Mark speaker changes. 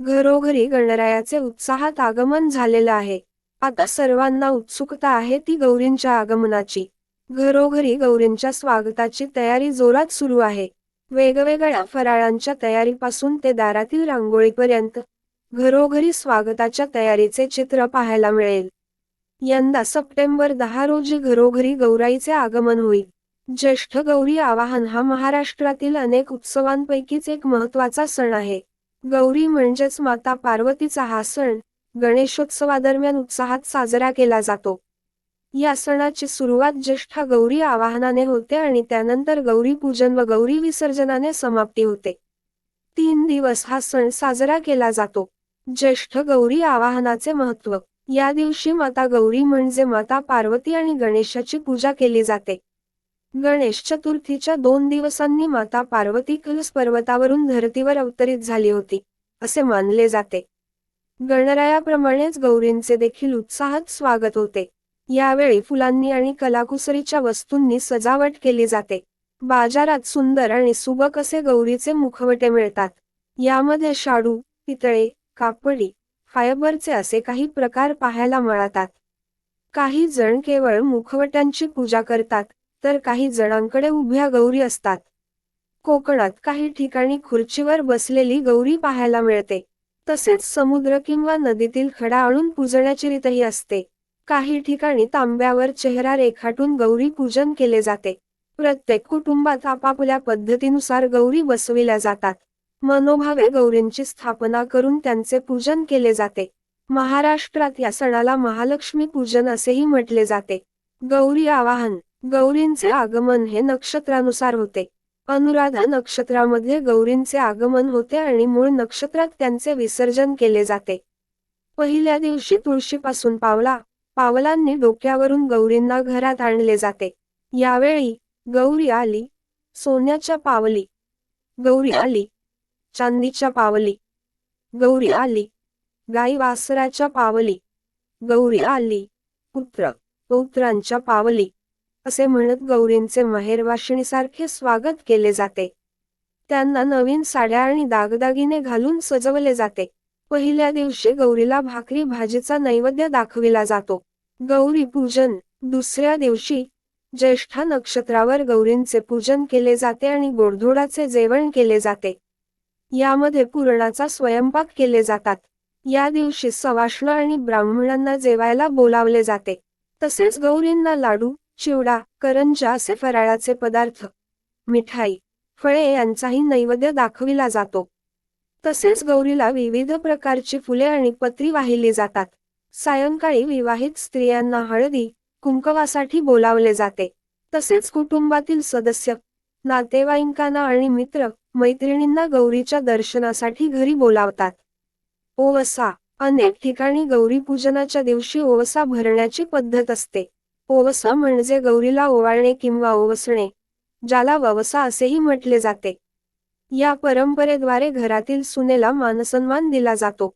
Speaker 1: घरोघरी गणरायाचे उत्साहात आगमन झालेलं आहे. आता सर्वांना उत्सुकता आहे ती गौरींच्या आगमनाची. घरोघरी गौरींच्या स्वागताची तयारी जोरात सुरू आहे. वेगवेगळ्या फराळांच्या तयारीपासून ते दारातील रांगोळीपर्यंत घरोघरी स्वागताच्या तयारीचे चित्र पाहायला मिळेल. यंदा सप्टेंबर दहा रोजी घरोघरी गौराईचे आगमन होईल. ज्येष्ठ गौरी आवाहन हा महाराष्ट्रातील अनेक उत्सवांपैकीच एक महत्त्वाचा सण आहे. गौरी म्हणजेच माता पार्वतीचा हा सण गणेशोत्सवादरम्यान उत्साहात साजरा केला जातो. या सणाची सुरुवात ज्येष्ठ गौरी आवाहनाने होते आणि त्यानंतर गौरी पूजन व गौरी विसर्जनाने समाप्ती होते. तीन दिवस हा सण साजरा केला जातो. ज्येष्ठ गौरी आवाहनाचे महत्त्व या दिवशी माता गौरी म्हणजे माता पार्वती आणि गणेशाची पूजा केली जाते. गणेश चतुर्थीच्या दोन दिवसांनी माता पार्वती कलस पर्वतावरून धरतीवर अवतरित झाली होती असे मानले जाते. गणरायाप्रमाणेच गौरींचे देखील उत्साहात स्वागत होते. यावेळी फुलांनी आणि कलाकुसरीच्या वस्तूंनी सजावट केली जाते. बाजारात सुंदर आणि सुबक असे गौरीचे मुखवटे मिळतात. यामध्ये शाडू पितळे कापडी फायबरचे असे काही प्रकार पाहायला मिळतात. काही जण केवळ मुखवट्यांची पूजा करतात तर काही जणांकडे उभ्या गौरी असतात. कोकणात काही ठिकाणी खुर्चीवर बसलेली गौरी पाहायला मिळते. तसेच समुद्र किंवा नदीतील खडा आणून पूजण्याची रीतही असते. काही ठिकाणी तांब्यावर चेहरा रेखाटून गौरी पूजन केले जाते. प्रत्येक कुटुंबात आपापल्या पद्धतीनुसार गौरी बसविल्या जातात. मनोभावे गौरींची स्थापना करून त्यांचे पूजन केले जाते. महाराष्ट्रात या सणाला महालक्ष्मी पूजन असेही म्हटले जाते. गौरी आवाहन. गौरींचे आगमन हे नक्षत्रानुसार होते. अनुराधा नक्षत्रामध्ये गौरींचे आगमन होते आणि मूळ नक्षत्रात त्यांचे विसर्जन केले जाते. पहिल्या दिवशी तुळशीपासून पावला पावलांनी डोक्यावरून गौरींना घरात आणले जाते. यावेळी गौरी आली सोन्याच्या पावली गौरी आली चांदीच्या पावली गौरी आली गाई वासराच्या पावली गौरी आली पुत्र पौत्रांच्या पावली असे म्हणत गौरींचे माहेरवाशिणीसारखे स्वागत केले जाते. त्यांना नवीन साड्या आणि दागदागिने घालून सजवले जाते. पहिल्या दिवशी गौरीला भाकरी भाजीचा नैवेद्य दाखविला जातो. गौरी पूजन दुसऱ्या दिवशी ज्येष्ठा नक्षत्रावर गौरींचे पूजन केले जाते आणि गोडधोडाचे जेवण केले जाते. यामध्ये पुरणाचा स्वयंपाक केले जातात. या दिवशी सवाष्ण आणि ब्राह्मणांना जेवायला बोलावले जाते. तसेच गौरींना लाडू चिवडा करंजा असे फराळाचे पदार्थ. मिठाई फळे यांचाही नैवेद्य दाखविला जातो. तसेच गौरीला विविध प्रकारची फुले आणि पत्री वाहिली जातात. सायंकाळी विवाहित स्त्रियांना हळदी कुंकवासाठी बोलावले जाते. तसेच कुटुंबातील सदस्य नातेवाईकांना आणि मित्र मैत्रिणींना गौरीच्या दर्शनासाठी घरी बोलावतात. ओवसा अनेक ठिकाणी गौरी पूजनाच्या दिवशी ओवसा भरण्याची पद्धत असते. ओवसा म्हणजे गौरीला ओवाळणे किंवा ओवसणे ज्याला ववसा असेही म्हटले जाते. या परंपरेद्वारे घरातील सुनेला मानसन्मान दिला जातो.